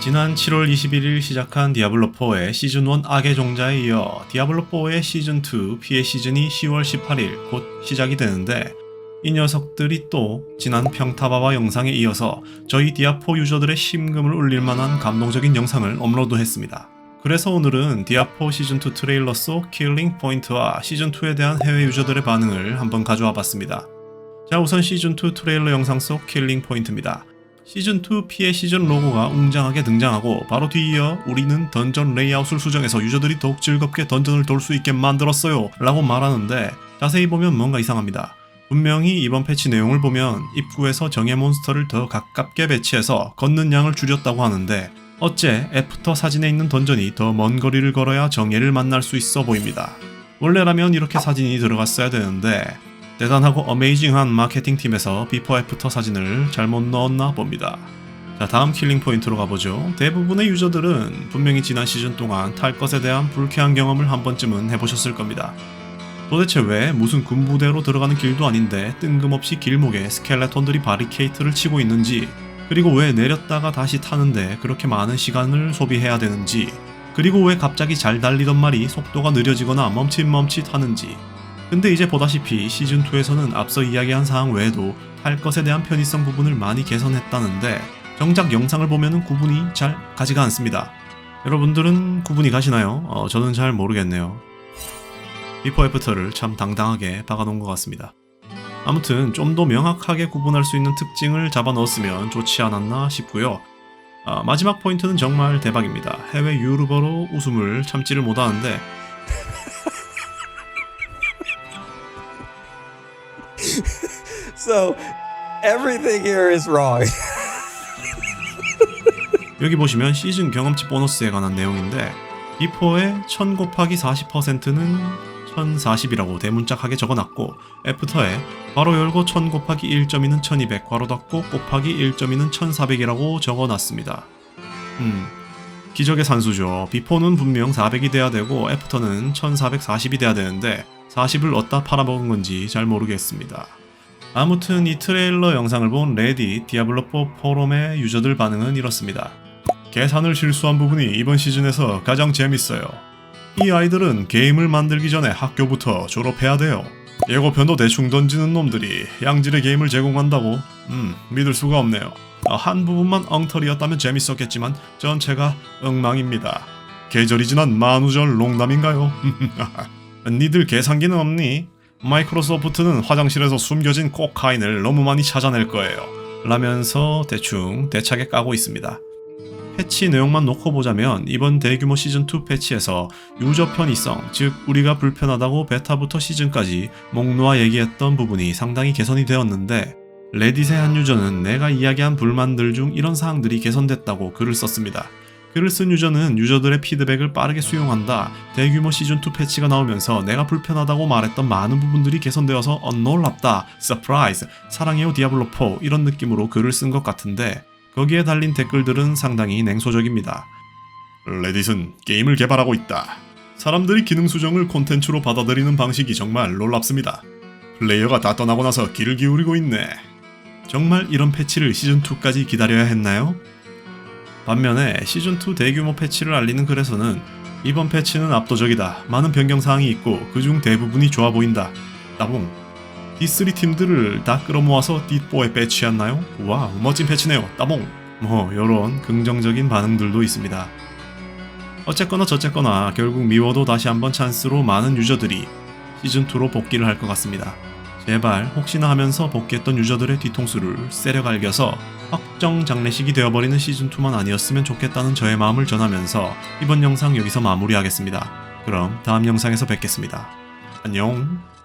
지난 7월 21일 시작한 디아블로4의 시즌1 악의 종자에 이어 디아블로4의 시즌2 피해 시즌이 10월 18일 곧 시작이 되는데 이 녀석들이 또 지난 평타바바 영상에 이어서 저희 디아4 유저들의 심금을 울릴 만한 감동적인 영상을 업로드했습니다. 그래서 오늘은 디아4 시즌2 트레일러 속 킬링 포인트와 시즌2에 대한 해외 유저들의 반응을 한번 가져와 봤습니다. 자 우선 시즌2 트레일러 영상 속 킬링 포인트입니다. 시즌2 피해 시즌 로고가 웅장하게 등장하고 바로 뒤이어 우리는 던전 레이아웃을 수정해서 유저들이 더욱 즐겁게 던전을 돌 수 있게 만들었어요 라고 말하는데 자세히 보면 뭔가 이상합니다. 분명히 이번 패치 내용을 보면 입구에서 정예 몬스터를 더 가깝게 배치해서 걷는 양을 줄였다고 하는데 어째 애프터 사진에 있는 던전이 더 먼 거리를 걸어야 정예를 만날 수 있어 보입니다. 원래라면 이렇게 사진이 들어갔어야 되는데 대단하고 어메이징한 마케팅팀에서 비포 애프터 사진을 잘못 넣었나 봅니다. 자, 다음 킬링 포인트로 가보죠. 대부분의 유저들은 분명히 지난 시즌 동안 탈 것에 대한 불쾌한 경험을 한 번쯤은 해보셨을 겁니다. 도대체 왜 무슨 군부대로 들어가는 길도 아닌데 뜬금없이 길목에 스켈레톤들이 바리케이트를 치고 있는지, 그리고 왜 내렸다가 다시 타는데 그렇게 많은 시간을 소비해야 되는지, 그리고 왜 갑자기 잘 달리던 말이 속도가 느려지거나 멈칫멈칫 하는지, 근데 이제 보다시피 시즌2에서는 앞서 이야기한 사항 외에도 탈 것에 대한 편의성 부분을 많이 개선했다는데 정작 영상을 보면은 구분이 잘 가지가 않습니다. 여러분들은 구분이 가시나요? 어, 저는 잘 모르겠네요. 비포 애프터를 참 당당하게 박아놓은 것 같습니다. 아무튼 좀 더 명확하게 구분할 수 있는 특징을 잡아 넣었으면 좋지 않았나 싶고요. 아, 마지막 포인트는 정말 대박입니다. 해외 유튜버로 웃음을 참지를 못하는데 So everything here is wrong. 여기 보시면 시즌 경험치 보너스에 관한 내용인데 비포의 1000 곱하기 40%는 1040이라고 대문짝하게 적어놨고 애프터에 괄호 열고 1000 곱하기 1.2는 1200 괄호 닫고 곱하기 1.2는 1400이라고 적어놨습니다. 음 기적의 산수죠. 비포는 분명 400이 돼야 되고 애프터는 1440이 돼야 되는데 40을 어디다 팔아먹은 건지 잘 모르겠습니다. 아무튼 이 트레일러 영상을 본 레디 디아블로4 포럼의 유저들 반응은 이렇습니다. 계산을 실수한 부분이 이번 시즌에서 가장 재밌어요. 이 아이들은 게임을 만들기 전에 학교부터 졸업해야 돼요. 예고편도 대충 던지는 놈들이 양질의 게임을 제공한다고? 음, 믿을 수가 없네요. 아, 한 부분만 엉터리였다면 재밌었겠지만 전체가 엉망입니다. 계절이 지난 만우절 농담인가요? 니들 계산기는 없니? 마이크로소프트는 화장실에서 숨겨진 코카인을 너무 많이 찾아낼 거예요. 라면서 대충 대차게 까고 있습니다. 패치 내용만 놓고 보자면 이번 대규모 시즌2 패치에서 유저 편의성, 즉 우리가 불편하다고 베타부터 시즌까지 목 놓아 얘기했던 부분이 상당히 개선이 되었는데 레딧의 한 유저는 내가 이야기한 불만들 중 이런 사항들이 개선됐다고 글을 썼습니다. 글을 쓴 유저는 유저들의 피드백을 빠르게 수용한다. 대규모 시즌2 패치가 나오면서 내가 불편하다고 말했던 많은 부분들이 개선되어서 어, 놀랍다. 서프라이즈. 사랑해요 디아블로4 이런 느낌으로 글을 쓴 것 같은데 거기에 달린 댓글들은 상당히 냉소적입니다. 레딧은 게임을 개발하고 있다. 사람들이 기능 수정을 콘텐츠로 받아들이는 방식이 정말 놀랍습니다. 플레이어가 다 떠나고 나서 귀를 기울이고 있네. 정말 이런 패치를 시즌2까지 기다려야 했나요? 반면에 시즌2 대규모 패치를 알리는 글에서는 이번 패치는 압도적이다. 많은 변경사항이 있고 그중 대부분이 좋아 보인다. 따봉. D3 팀들을 다 끌어모아서 D4에 배치했나요? 와 멋진 패치네요. 따봉. 뭐 요런 긍정적인 반응들도 있습니다. 어쨌거나 저쨌거나 결국 미워도 다시 한번 찬스로 많은 유저들이 시즌2로 복귀를 할 것 같습니다. 제발 혹시나 하면서 복귀했던 유저들의 뒤통수를 세려 갈겨서 확정 장례식이 되어버리는 시즌2만 아니었으면 좋겠다는 저의 마음을 전하면서 이번 영상 여기서 마무리하겠습니다. 그럼 다음 영상에서 뵙겠습니다. 안녕.